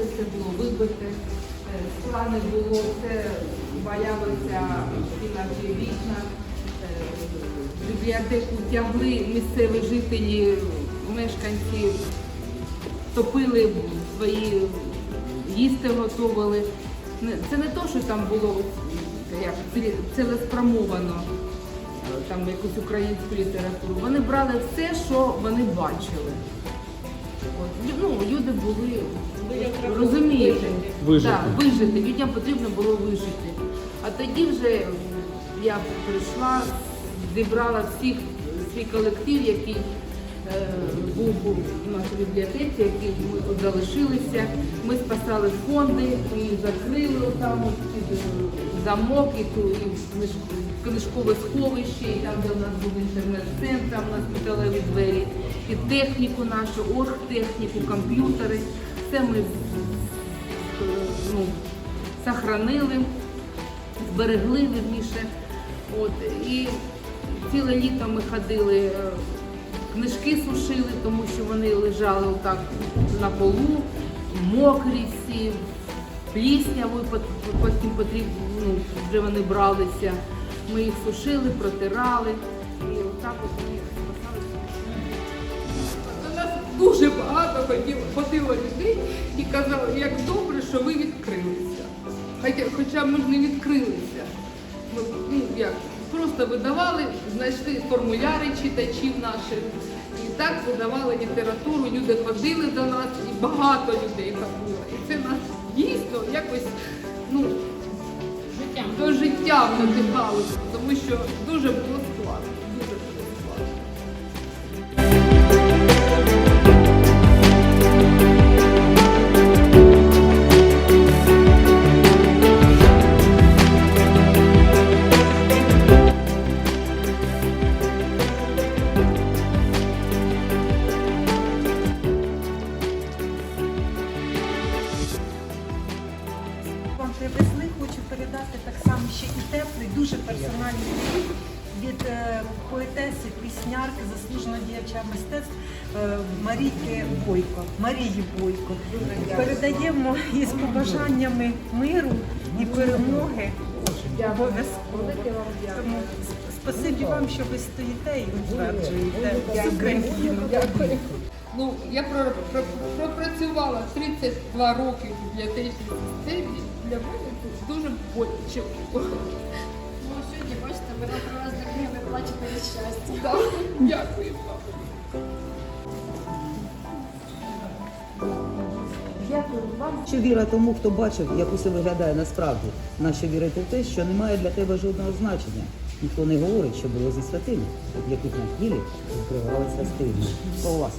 все було вибите, е, скла було, все валялося наші вікна. Е, Бібліотеку тягли місцеві жителі, мешканці, топили свої їсти готували. Це не то, що там було як, цілеспрямовано е, там якусь українську літературу. Вони брали все, що вони бачили. От, ну, люди були, розумієте, Вижити. Да, вижити. Людям потрібно було вижити. А тоді вже я прийшла, зібрала всіх свій колектив, який е, був у нашій бібліотеці, який ми тут залишилися. Ми спасали фонди, ми закрили там замок, і ту і книжкове сховище, і там, де у нас був інтернет-центр, там у нас металеві двері, і техніку нашу, оргтехніку, комп'ютери. Все ми сохранили, зберегли вірніше. От, і ціле літо ми ходили, е, книжки сушили, тому що вони лежали отак на полу, мокрі всі, пліснявою, пот- потім потрібно, ну, вже вони бралися. Ми їх сушили, протирали. І отак от ми їх спасали. До нас дуже багато ходило людей і казали, як добре, що ви відкрилися. Хоча, хоча ми ж не відкрилися. Ми ну, як, просто видавали, знайшли формуляри читачів наших. І так видавали літературу, люди ходили до нас, і багато людей ходило. І це нас дійсно якось ну, до життя надихало, тому що дуже було персональний привіт від е, поетеси, піснярки, заслуженого діяча мистецтв е, Марійки Бойко, Марії Бойко. Передаємо із побажаннями миру і перемоги. Обов'язково. Спасибі вам, що ви стоїте і утверджуєте Україну. Ну, я про, про, пропрацювала 32 роки в бібліотечній системі. Для мене це дуже боляче сьогодні, бачите, нам привезли книги, плачете від щастя. Дякую вам. Дякую вам. Що віра тому, хто бачив, як усе виглядає насправді, нащо вірити в те, що не має для тебе жодного значення. Ніхто не говорить, що було зі святими, в яких на тілі відкривалися. Про вас.